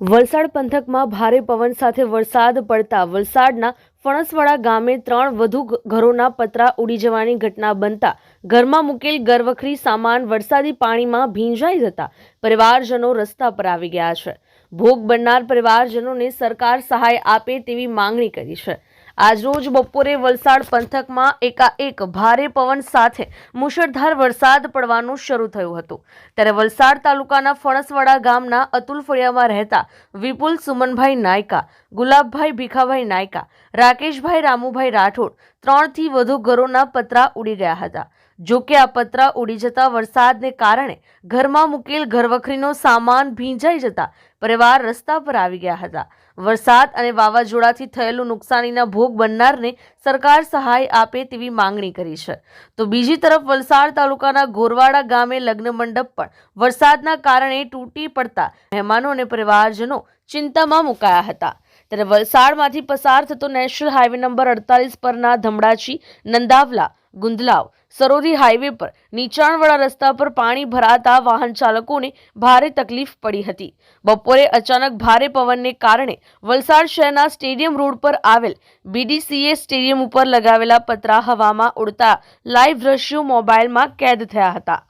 વલસાડ પંથકમાં ભારે પવન સાથે વરસાદ પડતા વલસાડના ફણસવાડા ગામે ત્રણ વધુ ઘરોના પતરા ઉડી જવાની ઘટના બનતા ઘરમાં મૂકેલ ઘરવખરી સામાન વરસાદી પાણીમાં ભીંજાઈ જતા પરિવારજનો રસ્તા પર આવી ગયા છે. ભોગ બનનાર પરિવારજનોને સરકાર સહાય આપે તેવી માંગણી કરી છે. આજરોજ બપોરે વલસાડ પંથકમાં એકાએક ભારે પવન સાથે મુશળધાર વરસાદ પડવાનું શરૂ થયું હતું. ત્યારે વલસાડ તાલુકાના ફણસવાડા ગામના અતુલ ફળિયામાં રહેતા વિપુલ સુમનભાઈ નાયકા, ગુલાબભાઈ ભીખાભાઈ નાયકા, રાકેશભાઈ રામુભાઈ રાઠોડ ત્રણથી વધુ ઘરોના પતરા ઉડી ગયા હતા. જો કે આ પતરા ઉડી જતા વરસાદને કારણે ઘરમાં મૂકેલ ઘરવખરીનો સામાન ભીંજાઈ જતા પરિવાર રસ્તા પર આવી ગયા હતા. વરસાદ અને વાવાઝોડાથી થયેલું નુકસાનીના ભોગ બનનારને સરકાર સહાય આપે તેવી માંગણી કરી છે. તો બીજી તરફ વલસાડ તાલુકાના ગોરવાડા ગામે લગ્ન મંડપ પણ વરસાદના કારણે તૂટી પડતા મહેમાનો અને પરિવારજનો ચિંતામાં મુકાયા હતા. ત્યારે વલસાડમાંથી પસાર થતો નેશનલ હાઈવે નંબર અડતાલીસ પરના ધમડાચી, નંદાવલા, ગુંદલાવ સરોદી હાઈવે પર નીચાણવાળા રસ્તા પર પાણી ભરાતા વાહન ચાલકોને ભારે તકલીફ પડી હતી. બપોરે અચાનક ભારે પવનને કારણે વલસાડ શહેરના સ્ટેડિયમ રોડ પર આવેલ બીડીસીએ સ્ટેડિયમ ઉપર લગાવેલા પતરા હવામાં ઉડતા લાઈવ દ્રશ્યો મોબાઈલમાં કેદ થયા હતા.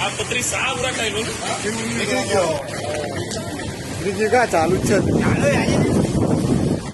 આ પત્રી સા ઉરા ટાઈમ બીજી કા ચાલુ જ છે?